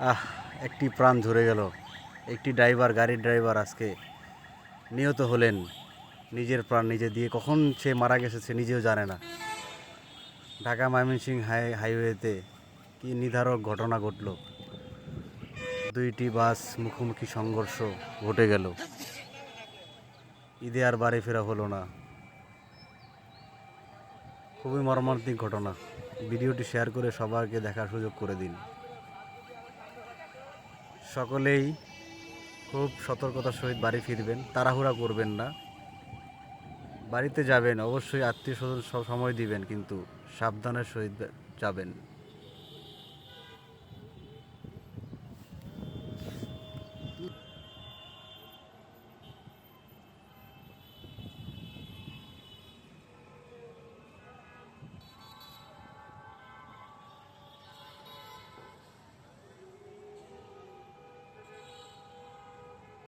আহ, একটি প্রাণ ধরে গেল। একটি ড্রাইভার, গাড়ির ড্রাইভার আজকে নিহত হলেন। নিজের প্রাণ নিজে দিয়ে কখন সে মারা গেছে সে নিজেও জানে না। ঢাকা ময়মনসিং হাই, হাইওয়েতে কি নির্ধারক ঘটনা ঘটল? দুইটি বাস মুখোমুখি সংঘর্ষ ঘটে গেল। ঈদে আর বাড়ি ফেরা হলো না। খুবই মর্মান্তিক ঘটনা। ভিডিওটি শেয়ার করে সবাইকে দেখার সুযোগ করে দিন। সকলেই খুব সতর্কতার সহিত বাড়ি ফিরবেন, তাড়াহুড়া করবেন না। বাড়িতে যাবেন, অবশ্যই আত্মীয় স্বজন সব সময় দিবেন, কিন্তু সাবধানের সহিত যাবেন।